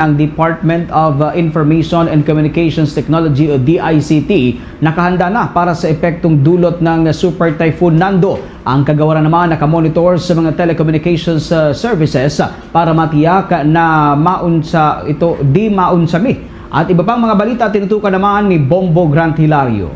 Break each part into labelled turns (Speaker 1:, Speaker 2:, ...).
Speaker 1: ang Department of uh, Information and Communications Technology o DICT nakahanda na para sa epektong dulot ng Super Typhoon Nando. Ang kagawaran naman nakamonitor sa mga telecommunications uh, services para matiyak na maunsa ito di maunsami. At iba pang mga balita tinutukan naman ni Bombo Grant Hilario.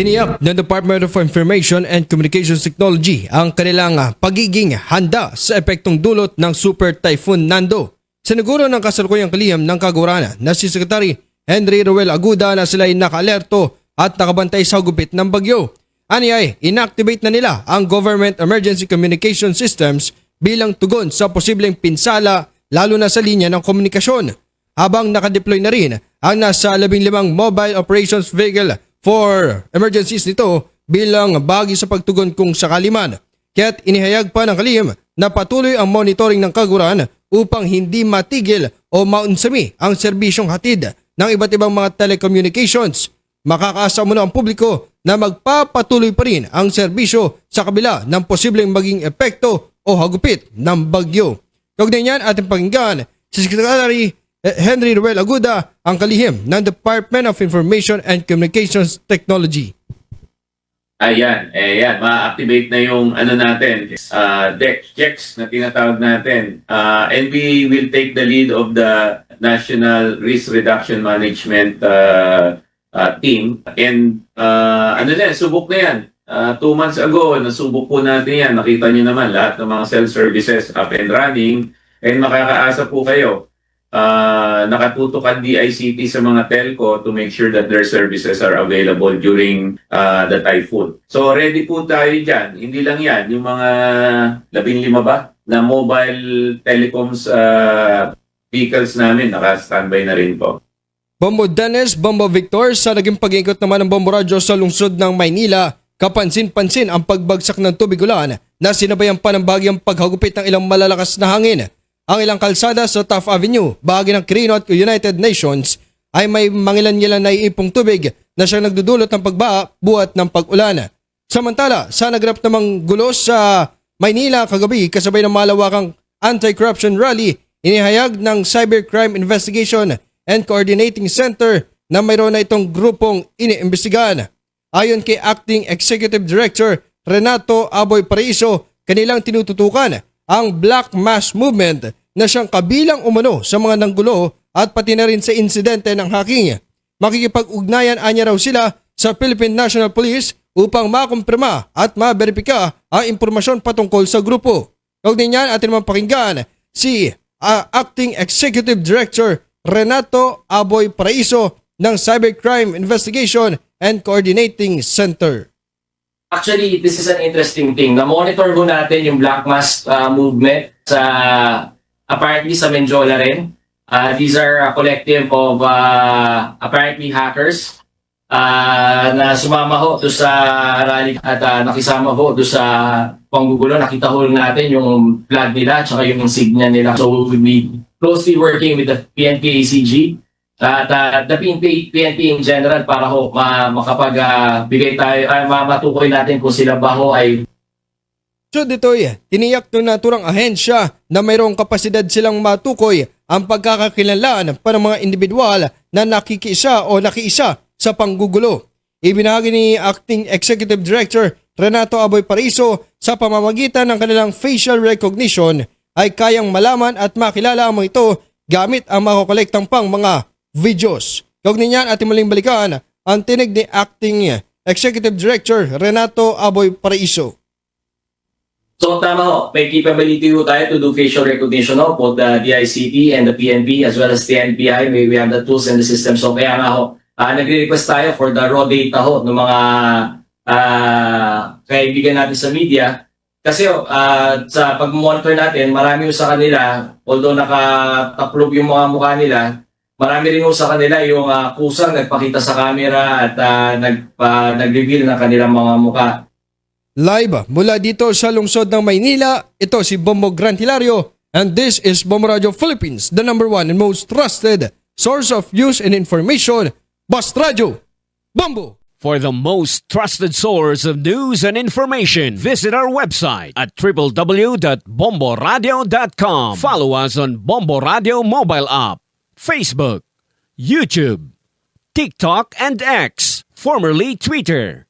Speaker 2: Tiniyak ng Department of Information and Communications Technology ang kanilang pagiging handa sa epektong dulot ng Super Typhoon Nando. Siniguro ng kasalukuyang kalihim ng kagurana na si Secretary Henry Roel Aguda na sila ay naka-alerto at nakabantay sa gupit ng bagyo. Ani ay inactivate na nila ang Government Emergency Communication Systems bilang tugon sa posibleng pinsala lalo na sa linya ng komunikasyon. Habang nakadeploy na rin ang nasa 15 mobile operations vehicle for emergencies nito bilang bahagi sa pagtugon kung sakali man. Kaya't inihayag pa ng kalihim na patuloy ang monitoring ng kaguran upang hindi matigil o maunsami ang serbisyong hatid ng iba't ibang mga telecommunications. Makakaasa muna ang publiko na magpapatuloy pa rin ang serbisyo sa kabila ng posibleng maging epekto o hagupit ng bagyo. Kaugnay niyan ating pakinggan si Secretary Henry Ruel Aguda ang kalihim ng Department of Information and Communications Technology.
Speaker 3: Ayan, eh yan, ma-activate na yung ano natin, uh, deck checks na tinatawag natin. Uh, and will take the lead of the National Risk Reduction Management uh, uh, team. And uh, ano na yan, subok na yan. Uh, two months ago, nasubok po natin yan. Nakita nyo naman lahat ng mga self-services up and running. And makakaasa po kayo uh, nakatutok ang DICT sa mga telco to make sure that their services are available during uh, the typhoon. So ready po tayo dyan. Hindi lang yan, yung mga labing lima ba na mobile telecoms uh, vehicles namin naka-standby na rin po.
Speaker 2: Bombo Dennis, Bombo Victor sa naging pag-ikot naman ng Bombo Radyo sa lungsod ng Maynila, kapansin-pansin ang pagbagsak ng tubig ulan na sinabayan pa ng bagyang paghagupit ng ilang malalakas na hangin. Ang ilang kalsada sa Taft Avenue, bahagi ng Quirino at United Nations, ay may mangilan-ngilan na iipong tubig na siyang nagdudulot ng pagbaha buhat ng pag-ulan. Samantala, sa nagrap namang gulo sa Maynila kagabi kasabay ng malawakang anti-corruption rally, inihayag ng Cybercrime Investigation and Coordinating Center na mayroon na itong grupong iniimbestigahan. Ayon kay Acting Executive Director Renato Aboy Paraiso, kanilang tinututukan ang Black Mass Movement na siyang kabilang umano sa mga nanggulo at pati na rin sa insidente ng hacking. Makikipag-ugnayan anya raw sila sa Philippine National Police upang makumpirma at maberipika ang impormasyon patungkol sa grupo. Kaugnay niyan atin naman pakinggan si ah, Acting Executive Director Renato Aboy Paraiso ng Cybercrime Investigation and Coordinating Center.
Speaker 4: Actually, this is an interesting thing. Na-monitor ko natin yung Black Mass uh, movement sa apparently sa Menjola rin. Uh, these are a collective of uh, apparently hackers uh, na sumama ho do sa rally at uh, nakisama ho do sa panggugulo. Nakita ho natin yung flag nila at yung insignia nila. So we will be closely working with the PNP ACG at uh, the PNP, PNP in general para ho ma, makapag uh, bigay tayo, uh, matukoy natin kung sila ba ho ay
Speaker 2: So dito'y tiniyak ng naturang ahensya na mayroong kapasidad silang matukoy ang pagkakakilanlan para mga individual na nakikiisa o nakiisa sa panggugulo. Ibinahagi ni Acting Executive Director Renato Aboy Pariso sa pamamagitan ng kanilang facial recognition ay kayang malaman at makilala mo ito gamit ang makukolektang pang mga videos. Kaugnay niyan ating muling balikan ang tinig ni Acting Executive Director Renato Aboy Paraiso.
Speaker 4: So tama ho, may capability ho tayo to do facial recognition ho, both the DICT and the PNP as well as the NBI. May we have the tools and the system. So kaya nga ho, uh, nagre-request tayo for the raw data ho ng mga uh, kaibigan natin sa media. Kasi uh, sa pag-monitor natin, marami ho sa kanila, although nakataplog yung mga mukha nila, marami rin ho sa kanila yung uh, kusang nagpakita sa camera at uh, nag, uh, nag-reveal ng kanilang mga mukha.
Speaker 2: Live mula dito sa lungsod ng Maynila, ito si Bombo Grant Hilario and this is Bombo Radio Philippines, the number one and most trusted source of news and information, Bust Radio. Bombo!
Speaker 5: For the most trusted source of news and information, visit our website at www.bomboradio.com. Follow us on Bombo Radio mobile app, Facebook, YouTube, TikTok, and X, formerly Twitter.